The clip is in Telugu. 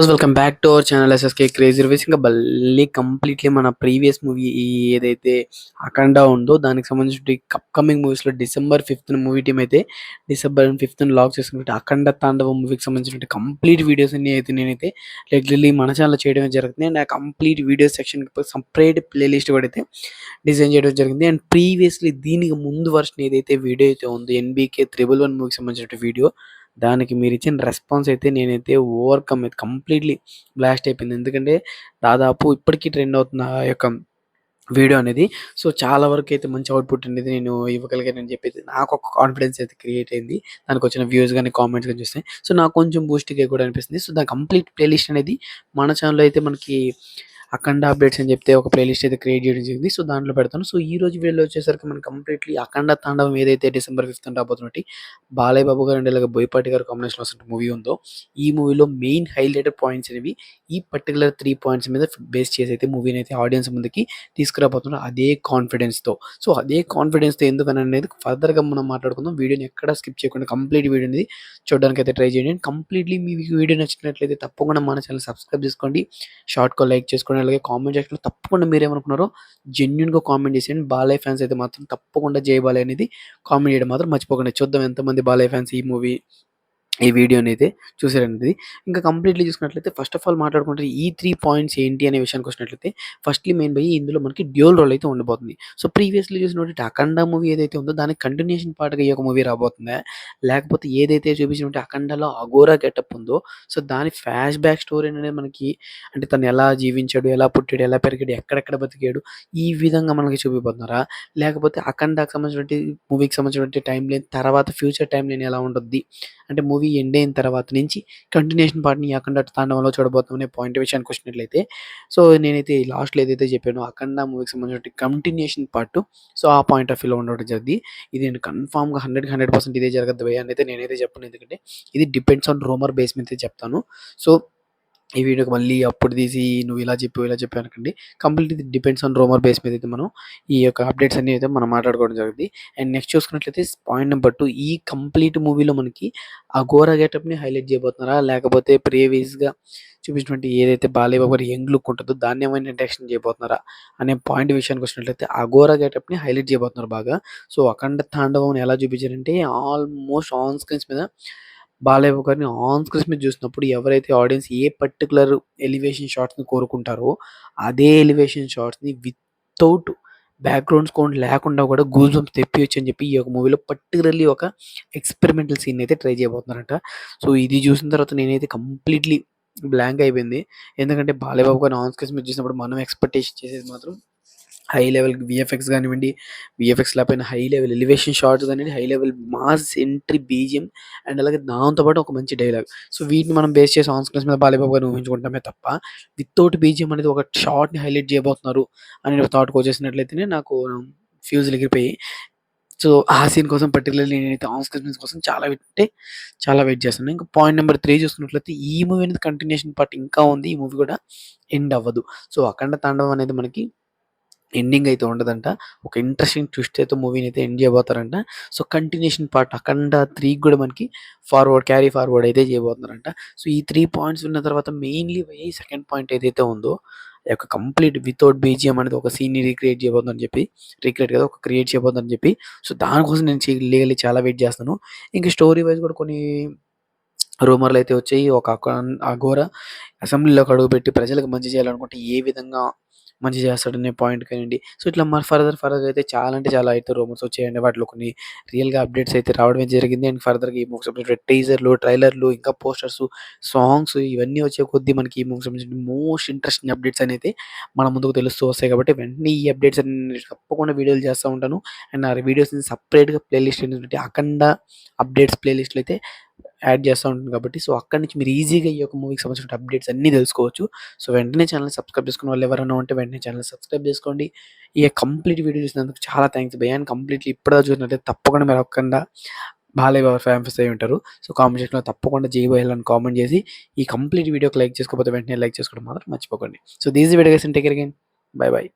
Welcome back to our channel SSK crazy reviews ఇంకా మళ్ళీ కంప్లీట్లీ మన ప్రీవియస్ మూవీ ఏదైతే అఖండ ఉందో దానికి సంబంధించిన అప్కమింగ్ మూవీస్లో డిసెంబర్ ఫిఫ్త్ మూవీ టీమ్ అయితే డిసెంబర్ ఫిఫ్త్ లాక్ చేసుకున్నట్టు అఖండ తాండవ మూవీకి సంబంధించిన కంప్లీట్ వీడియోస్ అన్ని అయితే నేనైతే రెగ్యులర్లీ మన ఛానల్ చేయడం జరుగుతుంది. అండ్ ఆ complete video section separate playlist కూడా అయితే డిజైన్ చేయడం జరిగింది. అండ్ ప్రీవియస్లీ దీనికి ముందు వర్షన్ ఏదైతే వీడియో అయితే ఉందో ఎన్బీకే త్రిబుల్ వన్ మూవీకి సంబంధించిన వీడియో దానికి మీరు ఇచ్చిన రెస్పాన్స్ అయితే నేనైతే ఓవర్కమ్ అయితే కంప్లీట్లీ బ్లాస్ట్ అయిపోయింది. ఎందుకంటే దాదాపు ఇప్పటికీ ట్రెండ్ అవుతున్న ఆ యొక్క వీడియో అనేది సో చాలా వరకు అయితే మంచి అవుట్పుట్ అనేది నేను ఇవ్వగలిగానని చెప్పి నాకు ఒక కాన్ఫిడెన్స్ అయితే క్రియేట్ అయింది. దానికి వచ్చిన వ్యూస్ కానీ కామెంట్స్ కానీ చూస్తే సో నాకు కొంచెం బూస్ట్గా కూడా అనిపిస్తుంది. సో దాని కంప్లీట్ ప్లేలిస్ట్ అనేది మన ఛానల్లో అయితే మనకి అఖండ అప్డేట్స్ అని చెప్తే ఒక ప్లేలిస్ట్ అయితే క్రియేట్ చేయడం జరిగింది. సో దాంట్లో పెడతాను. సో ఈ రోజు వీడియోలో వచ్చేసరికి మనం కంప్లీట్లీ అఖండ తాండవం ఏదైతే డిసెంబర్ ఫిఫ్త్ రాబోతున్నట్టు బాలయ్య బాబు గారు అండ్ ఇలాగ బోయపాటి గారు కాంబినేషన్ వస్తున్న మూవీ ఉందో ఈ మూవీలో మెయిన్ హైలైటెడ్ పాయింట్స్ అనేవి ఈ పర్టికులర్ త్రీ పాయింట్స్ మీద బేస్ చేసి అయితే మూవీని అయితే ఆడియన్స్ ముందుకి తీసుకురాబోతున్నారు. అదే కాన్ఫిడెన్స్తో సో అదే కాన్ఫిడెన్స్తో ఎందుకని అనేది ఫర్దర్గా మనం మాట్లాడుకుందాం. వీడియోని ఎక్కడ స్కిప్ చేయకుండా కంప్లీట్ వీడియో అనేది చూడడానికి అయితే ట్రై చేయండి. కంప్లీట్లీ మీకు వీడియో నచ్చినట్లయితే తప్పకుండా మన ఛానల్ సబ్స్క్రైబ్ చేసుకోండి. షార్ట్ కాల్ లైక్ చేసుకోండి. అలాగే కామెంట్ సెక్షన్లో తప్పకుండా మీరేమనుకున్నారో జెన్యున్గా కామెంట్ చేసేయండి. బాలయ్య ఫ్యాన్స్ అయితే మాత్రం తప్పకుండా జై బాలయ్య అనేది కామెంట్ చేయడం మాత్రం మర్చిపోకండి. చూద్దాం ఎంతమంది బాలయ్య ఫ్యాన్స్ ఈ మూవీ ఈ వీడియోని అయితే చూసారనేది ఇంకా కంప్లీట్లీ చూసుకున్నట్లయితే ఫస్ట్ ఆఫ్ ఆల్ మాట్లాడుకుంటే ఈ త్రీ పాయింట్స్ ఏంటి అనే విషయానికి వచ్చినట్లయితే ఫస్ట్లీ మెయిన్ బై ఇందులో మనకి డ్యూల్ రోల్ అయితే ఉండబోతుంది. సో ప్రీవియస్లీ చూసినటువంటి అఖండ మూవీ ఏదైతే ఉందో దానికి కంటిన్యూషన్ పార్ట్గా ఈ ఒక మూవీ రాబోతుందా? లేకపోతే ఏదైతే చూపించినటువంటి అఖండలో అఘోరా గెటప్ ఉందో సో దాని ఫ్లాష్ బ్యాక్ స్టోరీ అనేది మనకి అంటే తను ఎలా జీవించాడు ఎలా పుట్టాడు ఎలా పెరిగాడు ఎక్కడెక్కడ బతికాడు ఈ విధంగా మనకి చూపిపోతున్నారా లేకపోతే అఖండకు సంబంధించినటువంటి మూవీకి సంబంధించినటువంటి టైం లేని తర్వాత ఫ్యూచర్ టైం లేని ఎలా ఉంటుంది అంటే మూవీ ఎండ్ అయిన తర్వాత నుంచి కంటిన్యూషన్ పార్ట్ని అఖండ తాండవంలో చూడబోతాం అనే పాయింట్ విషయానికి వచ్చినట్లయితే. సో నేనైతే లాస్ట్లో ఏదైతే చెప్పానో అఖండ మూవీకి సంబంధించిన కంటిన్యూషన్ పార్ట్ సో ఆ పాయింట్ ఆఫ్ వ్యూలో ఉండడం జరిగింది. ఇది నేను కన్ఫామ్గా హండ్రెడ్ హండ్రెడ్ పర్సెంట్ ఇదే జరగద్దు అని అయితే నేనైతే చెప్పను. ఎందుకంటే ఇది డిపెండ్స్ ఆన్ రూమర్ బేస్ మీద అయితే చెప్తాను. సో ఈ వీడియోకి మళ్ళీ అప్పుడు తీసి నువ్వు ఇలా చెప్పు ఇలా చెప్పు అనకండి. Complete depends on rumour base మీద అయితే మనం ఈ యొక్క అప్డేట్స్ అన్ని అయితే మనం మాట్లాడుకోవడం జరిగింది. అండ్ నెక్స్ట్ చూసుకున్నట్లయితే పాయింట్ నెంబర్ టూ ఈ కంప్లీట్ మూవీలో మనకి ఆ ఘోర గెటప్ని హైలైట్ చేయబోతున్నారా? లేకపోతే ప్రీవియస్గా చూపించినటువంటి ఏదైతే బాలయ్య గారి యంగ్ లుక్ ఉంటుందో దాన్ని ఏమైనా డైరెక్షన్ చేయబోతున్నారా? అనే పాయింట్ విషయానికి వచ్చినట్లయితే అఘోర గెటప్ని హైలైట్ చేయబోతున్నారు బాగా. సో అఖండ తాండవం ఎలా చూపించారంటే ఆల్మోస్ట్ ఆన్ స్క్రీన్స్ మీద బాలయ్య గారిని ఆన్ స్క్రీన్ మీద చూసినప్పుడు ఎవరైతే ఆడియన్స్ ఏ పర్టికులర్ ఎలివేషన్ షాట్స్ని కోరుకుంటారో అదే ఎలివేషన్ షాట్స్ని వితౌట్ బ్యాక్గ్రౌండ్ స్కోన్ లేకుండా కూడా గూజ్ బంప్స్ తెప్పియొచ్చు అని చెప్పి ఈ యొక్క మూవీలో పర్టికులర్లీ ఒక ఎక్స్పెరిమెంటల్ సీన్ అయితే ట్రై చేయబోతున్నారంట. సో ఇది చూసిన తర్వాత నేనైతే కంప్లీట్లీ బ్లాంక్ అయిపోయింది. ఎందుకంటే బాలయ్య బాబు గారిని ఆన్ స్క్రీన్ మీద చూసినప్పుడు మనం ఎక్స్పెక్టేషన్ చేసేది మాత్రం హై లెవెల్ విఎఫ్ఎక్స్ కానివ్వండి విఎఫ్ఎక్స్ లేకపోయినా హై లెవెల్ ఎలివేషన్ షార్ట్స్ కానివ్వండి high level mass entry BGM and అలాగే దాంతోపాటు ఒక మంచి డైలాగ్ సో వీటిని మనం బేస్ చేసి ఆన్ స్క్రీన్స్ మీద బాలయ్యబాబు గారిని ఊహించుకుంటామే తప్ప వితౌట్ బీజిఎం అనేది ఒక షార్ట్ని హైలైట్ చేయబోతున్నారు అనే థాట్కి వచ్చేసినట్లయితేనే నాకు ఫ్యూజ్ ఎగిరిపోయి సో ఆ సీన్ కోసం పర్టికులర్లీ నేనైతే ఆన్ స్క్రీన్స్ కోసం చాలా అంటే చాలా వెయిట్ చేస్తున్నాను. ఇంకా పాయింట్ నెంబర్ త్రీ చూసుకున్నట్లయితే ఈ మూవీ అనేది కంటిన్యూషన్ పార్ట్ ఇంకా ఉంది. ఈ మూవీ కూడా ఎండ్ అవ్వదు. సో అఖండ తాండవం అనేది మనకి ఎండింగ్ అయితే ఉండదంట. ఒక ఇంట్రెస్టింగ్ ట్విస్ట్ అయితే మూవీని అయితే end చేయబోతారంట so continuation part Akhanda three కూడా మనకి ఫార్వర్డ్ క్యారీ ఫార్వర్డ్ అయితే చేయబోతున్నారంట. సో ఈ త్రీ పాయింట్స్ ఉన్న తర్వాత మెయిన్లీ ఈ సెకండ్ పాయింట్ ఏదైతే ఉందో ఈ యొక్క కంప్లీట్ వితౌట్ బీజిఎం అనేది ఒక సీన్ని రీక్రియేట్ చేయబోతుందని చెప్పి రీక్రియేట్ కదా ఒక క్రియేట్ చేయబోతుందని చెప్పి. సో దానికోసం నేను లీగల్లీ చాలా వెయిట్ చేస్తాను. ఇంకా స్టోరీ వైజ్ కూడా కొన్ని రూమర్లు అయితే వచ్చాయి. ఒక అఘోర అసెంబ్లీలోకి అడుగుపెట్టి ప్రజలకు మంచి చేయాలనుకుంటే ఏ విధంగా మంచి చేస్తాడనే పాయింట్ కానివ్వండి. సో ఇట్లా మరి ఫర్దర్ ఫర్దర్ అయితే చాలా అంటే చాలా అయితే రూమర్స్ వచ్చాయండి. వాటిలో కొన్ని రియల్గా అప్డేట్స్ అయితే రావడమే జరిగింది. అండ్ ఫర్దర్గా ఈ మూవీకి సంబంధించిన టీజర్లు ట్రైలర్లు ఇంకా పోస్టర్స్ సాంగ్స్ ఇవన్నీ వచ్చే కొద్దీ మనకి ఈ మూవీకి సంబంధించిన మోస్ట్ ఇంట్రెస్టింగ్ అప్డేట్స్ అనేది మన ముందుకు తెలుస్తూ వస్తాయి. కాబట్టి వెంటనే ఈ అప్డేట్స్ అన్ని తప్పకుండా వీడియోలు చేస్తూ ఉంటాను. అండ్ ఆ వీడియోస్ని సపరేట్గా ప్లేలిస్ట్ ఏంటంటే అఖండ అప్డేట్స్ ప్లేలిస్ట్లో అయితే యాడ్ చేస్తూ ఉంటుంది కాబట్టి సో అక్కడి నుంచి మీరు ఈజీగా ఈ యొక్క మూవీకి సంబంధించిన అప్డేట్స్ అన్నీ తెలుసుకోవచ్చు. సో వెంటనే ఛానల్ సబ్స్క్రైబ్ చేసుకున్న వాళ్ళు ఎవరైనా ఉంటే వెంటనే ఛానల్ సబ్స్క్రైబ్ చేసుకోండి. ఈ కంప్లీట్ వీడియో చూసినందుకు చాలా థ్యాంక్స్ భయాన్ని కంప్లీట్లీ ఇప్పుడే చూసినట్లయితే తప్పకుండా మీరు ఒక్కకుండా బాలయ్య బాబు ఫ్యాన్స్ అయి ఉంటారు. సో కామెంట్ సెక్షన్లో తప్పకుండా జై కామెంట్ చేసి ఈ కంప్లీట్ వీడియోకి లైక్ చేసుకోకపోతే వెంటనే లైక్ చేసుకోవడం మాత్రం మర్చిపోకండి. So these video guys take again bye bye